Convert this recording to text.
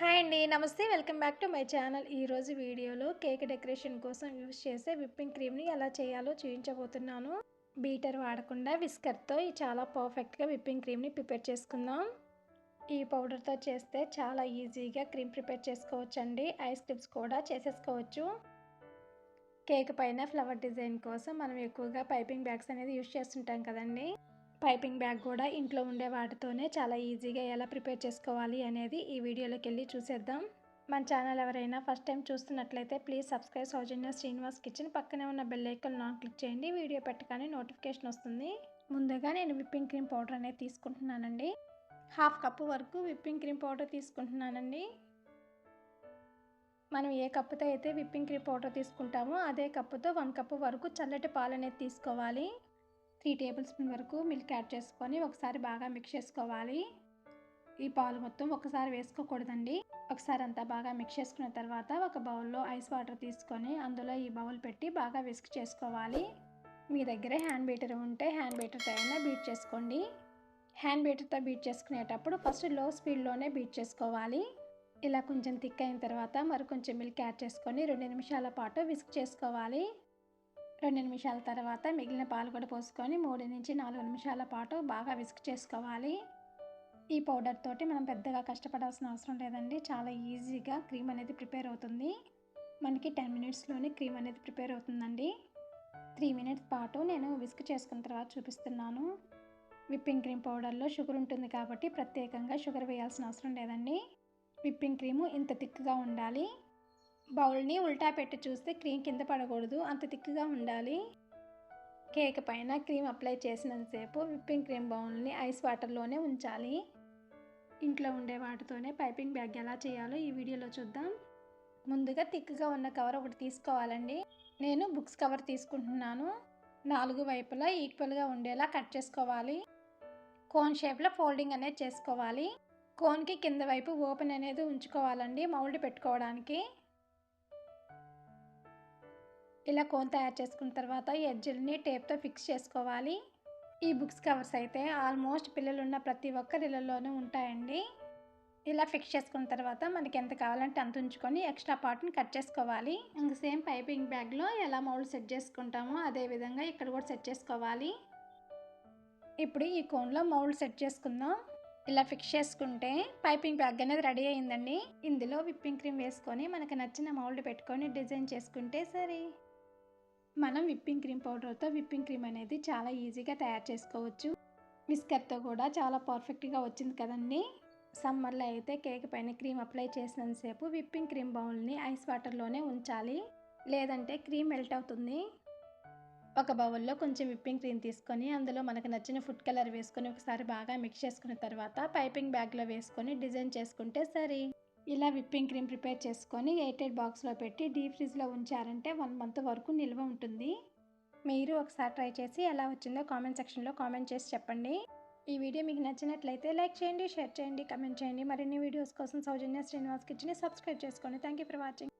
Hi అండి నమస్తే. Welcome back to my channel. ఈరోజు వీడియోలో కేక్ డెకరేషన్ కోసం యూస్ చేసే విప్పింగ్ క్రీమ్ని ఎలా చేయాలో చూపించబోతున్నాను బీటర్ వాడకుండా విస్కర్తో ఈ చాలా పర్ఫెక్ట్గా విప్పింగ్ క్రీమ్ని ప్రిపేర్ చేసుకుందాం. ఈ పౌడర్తో చేస్తే చాలా ఈజీగా క్రీమ్ ప్రిపేర్ చేసుకోవచ్చండి. ఐస్ క్రీమ్స్ కూడా చేసేసుకోవచ్చు. కేక్ పైన ఫ్లవర్ డిజైన్ కోసం మనం ఎక్కువగా పైపింగ్ బ్యాగ్స్ అనేది యూస్ చేస్తుంటాం కదండి. పైపింగ్ బ్యాగ్ కూడా ఇంట్లో ఉండే వాటితోనే చాలా ఈజీగా ఎలా ప్రిపేర్ చేసుకోవాలి అనేది ఈ వీడియోలోకి వెళ్ళి చూసేద్దాం. మన ఛానల్ ఎవరైనా ఫస్ట్ టైం చూస్తున్నట్లయితే please subscribe Soujanya Srinivas kitchen పక్కనే ఉన్న బెల్ ఐకాన్ నాన్ క్లిక్ చేయండి. వీడియో పెట్టగానే నోటిఫికేషన్ వస్తుంది. ముందుగా నేను విప్పింగ్ క్రీమ్ పౌడర్ అనేది తీసుకుంటున్నానండి. హాఫ్ కప్పు వరకు విప్పింగ్ క్రీమ్ పౌడర్ తీసుకుంటున్నానండి. మనం ఏ కప్పుతో అయితే విప్పింగ్ క్రీమ్ పౌడర్ తీసుకుంటామో అదే కప్పుతో వన్ కప్పు వరకు చల్లటి పాలు అనేది తీసుకోవాలి. త్రీ టేబుల్ స్పూన్ వరకు మిల్క్ యాడ్ చేసుకొని ఒకసారి బాగా మిక్స్ చేసుకోవాలి. ఈ పాలు మొత్తం ఒకసారి వేసుకోకూడదండి. ఒకసారి అంతా బాగా మిక్స్ చేసుకున్న తర్వాత ఒక బౌల్లో ఐస్ వాటర్ తీసుకొని అందులో ఈ బౌల్ పెట్టి బాగా విస్క్ చేసుకోవాలి. మీ దగ్గర హ్యాండ్ బీటర్ ఉంటే హ్యాండ్ బీటర్తో అయినా బీట్ చేసుకోండి. హ్యాండ్ బీటర్తో బీట్ చేసుకునేటప్పుడు ఫస్ట్లో స్పీడ్లోనే బీట్ చేసుకోవాలి. ఇలా కొంచెం థిక్ అయిన తర్వాత మరి కొంచెం మిల్క్ యాడ్ చేసుకొని రెండు నిమిషాల పాటు విస్క్ చేసుకోవాలి. రెండు నిమిషాల తర్వాత మిగిలిన పాలు కూడా పోసుకొని మూడు నుంచి నాలుగు నిమిషాల పాటు బాగా విసుగు చేసుకోవాలి. ఈ పౌడర్ తోటి మనం పెద్దగా కష్టపడాల్సిన అవసరం లేదండి. చాలా ఈజీగా క్రీమ్ అనేది ప్రిపేర్ అవుతుంది. మనకి టెన్ మినిట్స్లోనే క్రీమ్ అనేది ప్రిపేర్ అవుతుందండి. త్రీ మినిట్స్ పాటు నేను విస్క్ చేసుకున్న తర్వాత చూపిస్తున్నాను. విప్పింగ్ క్రీమ్ పౌడర్లో షుగర్ ఉంటుంది కాబట్టి ప్రత్యేకంగా షుగర్ వేయాల్సిన అవసరం లేదండి. విప్పింగ్ క్రీము ఇంత థిక్గా ఉండాలి. బౌల్ని ఉల్టా పెట్టి చూస్తే క్రీమ్ కింద పడకూడదు. అంత థిక్గా ఉండాలి. కేక్ పైన క్రీమ్ అప్లై చేసినంతసేపు విప్పింగ్ క్రీమ్ బౌల్ని ఐస్ వాటర్లోనే ఉంచాలి. ఇంట్లో ఉండే వాటితోనే పైపింగ్ బ్యాగ్ ఎలా చేయాలో ఈ వీడియోలో చూద్దాం. ముందుగా థిక్గా ఉన్న కవర్ ఒకటి తీసుకోవాలండి. నేను బుక్స్ కవర్ తీసుకుంటున్నాను. నాలుగు వైపులా ఈక్వల్గా ఉండేలా కట్ చేసుకోవాలి. కోన్ షేప్లో ఫోల్డింగ్ అనేది చేసుకోవాలి. కోన్కి కింద వైపు ఓపెన్ అనేది ఉంచుకోవాలండి మౌల్డ్ పెట్టుకోవడానికి. ఇలా కోన్ తయారు చేసుకున్న తర్వాత ఎడ్జిల్ని టేప్తో ఫిక్స్ చేసుకోవాలి. ఈ బుక్స్ కవర్స్ అయితే ఆల్మోస్ట్ పిల్లలు ఉన్న ప్రతి ఒక్కరి ఇళ్ళలోనూ ఉంటాయండి. ఇలా ఫిక్స్ చేసుకున్న తర్వాత మనకి ఎంత కావాలంటే అంత ఉంచుకొని ఎక్స్ట్రా పార్ట్ని కట్ చేసుకోవాలి. ఇంక సేమ్ పైపింగ్ బ్యాగ్లో ఎలా మౌల్డ్ సెట్ చేసుకుంటామో అదేవిధంగా ఇక్కడ కూడా సెట్ చేసుకోవాలి. ఇప్పుడు ఈ కోన్లో మౌల్డ్ సెట్ చేసుకుందాం. ఇలా ఫిక్స్ చేసుకుంటే పైపింగ్ బ్యాగ్ అనేది రెడీ అయిందండి. ఇందులో విప్పింగ్ క్రీమ్ వేసుకొని మనకు నచ్చిన మౌల్డ్ పెట్టుకొని డిజైన్ చేసుకుంటే సరే. మనం విప్పింగ్ క్రీమ్ పౌడర్తో విప్పింగ్ క్రీమ్ అనేది చాలా ఈజీగా తయారు చేసుకోవచ్చు. విస్కర్తో కూడా చాలా పర్ఫెక్ట్గా వచ్చింది కదండి. సమ్మర్లో అయితే కేక్ పైన క్రీమ్ అప్లై చేసినంతసేపు విప్పింగ్ క్రీమ్ బౌల్ని ఐస్ వాటర్లోనే ఉంచాలి. లేదంటే క్రీమ్ మెల్ట్ అవుతుంది. ఒక బౌల్లో కొంచెం విప్పింగ్ క్రీమ్ తీసుకొని అందులో మనకు నచ్చిన ఫుడ్ కలర్ వేసుకొని ఒకసారి బాగా మిక్స్ చేసుకున్న తర్వాత పైపింగ్ బ్యాగ్లో వేసుకొని డిజైన్ చేసుకుంటే సరే. ఇలా విప్పింగ్ క్రీమ్ ప్రిపేర్ చేసుకొని ఎయిటెడ్ బాక్స్లో పెట్టి డీప్ ఫ్రిడ్జ్లో ఉంచారంటే వన్ మంత్ వరకు నిల్వ ఉంటుంది. మీరు ఒకసారి ట్రై చేసి ఎలా వచ్చిందో కామెంట్ సెక్షన్లో కామెంట్ చేసి చెప్పండి. ఈ వీడియో మీకు నచ్చినట్లయితే లైక్ చేయండి షేర్ చేయండి కమెంట్ చేయండి. మరిన్ని వీడియోస్ కోసం సౌజన్య శ్రీనివాస్ కిచెన్ని సబ్స్క్రైబ్ చేసుకోండి థ్యాంక్ యూ ఫర్ వాచింగ్.